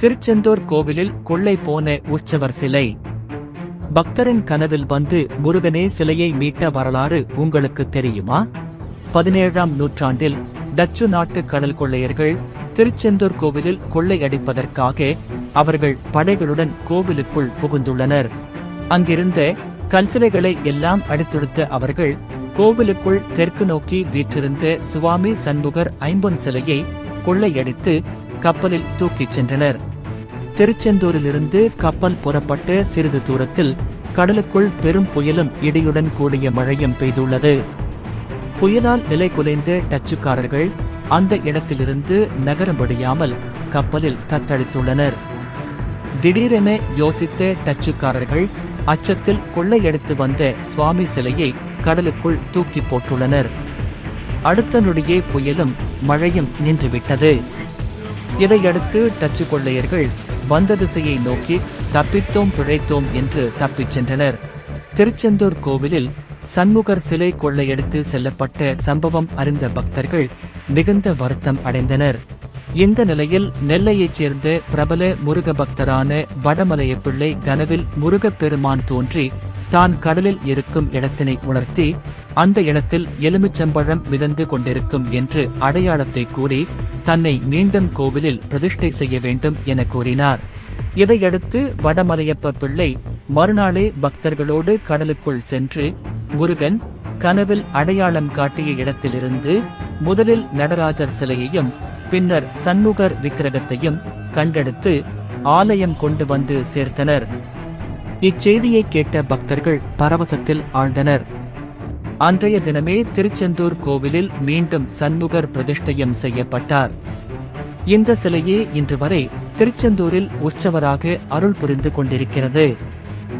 திருச்செந்தூர் கோவிலில் கொள்ளை போன உற்சவர் சிலை. பக்தரின் கனவில் வந்து முருகனே சிலையை மீட்ட வரலாறு உங்களுக்கு தெரியுமா? பதினேழாம் நூற்றாண்டில் டச்சு நாட்டு கடல் கொள்ளையர்கள் திருச்செந்தூர் கோவிலில் கொள்ளையடிப்பதற்காக அவர்கள் படைகளுடன் கோவிலுக்குள் புகுந்துள்ளனர். அங்கிருந்த கல்சிலைகளை எல்லாம் அடித்தொடுத்த அவர்கள் கோவிலுக்குள் தெற்கு நோக்கி வீற்றிருந்த சுவாமி சண்முகர் ஐம்பொன் சிலையை கொள்ளையடித்து கப்பலில் தூக்கிச் சென்றனர். திருச்செந்தூரிலிருந்து கப்பல் புறப்பட்ட சிறிது தூரத்தில் கடலுக்குள் பெரும் புயலும் இடியுடன் கூடிய மழையும் பெய்துள்ளது. புயலால் நிலை குலைந்த டச்சுக்காரர்கள் அந்த இடத்திலிருந்து நகர முடியாமல் கப்பலில் தத்தளித்துள்ளனர். திடீரென யோசித்த டச்சுக்காரர்கள் அச்சத்தில் கொள்ளையடித்து வந்த சுவாமி சிலையை கடலுக்குள் தூக்கி போட்டுள்ளனர். அடுத்த நொடியே புயலும் மழையும் நின்றுவிட்டது. இதையடுத்து டச்சு கொள்ளையர்கள் வந்த திசையை நோக்கி தப்பித்தோம் பிழைத்தோம் என்று தப்பிச் சென்றனர். திருச்செந்தூர் கோவிலில் சண்முகர் சிலை கொள்ளையடித்து செல்லப்பட்ட சம்பவம் அறிந்த பக்தர்கள் மிகுந்த வருத்தம் அடைந்தனர். இந்த நிலையில் நெல்லையைச் சேர்ந்த பிரபல முருக பக்தரான வடமலைய பிள்ளை கனவில் முருகப்பெருமான் தோன்றி தான் கடலில் இருக்கும் இடத்தினை உணர்த்தி அந்த இடத்தில் எலுமிச்சம்பழம் மிதந்து கொண்டிருக்கும் என்று அடையாளத்தை கூறி தன்னை மீண்டும் கோவிலில் பிரதிஷ்டை செய்ய வேண்டும் என கூறினார். இதையடுத்து வடமலையப்ப பிள்ளை மறுநாளே பக்தர்களோடு கடலுக்குள் சென்று முருகன் கனவில் அடையாளம் காட்டிய இடத்திலிருந்து முதலில் நடராஜர் சிலையையும் பின்னர் சண்முகர் விக்கிரகத்தையும் கண்டெடுத்து ஆலயம் கொண்டு வந்து சேர்த்தனர். இச்செய்தியை கேட்ட பக்தர்கள் பரவசத்தில் ஆழ்ந்தனர். அன்றைய தினமே திருச்செந்தூர் கோவிலில் மீண்டும் சண்முகர் பிரதிஷ்டையும் செய்யப்பட்டார். இந்த சிலையே இன்று வரை திருச்செந்தூரில் உற்சவராக அருள் புரிந்து கொண்டிருக்கிறது.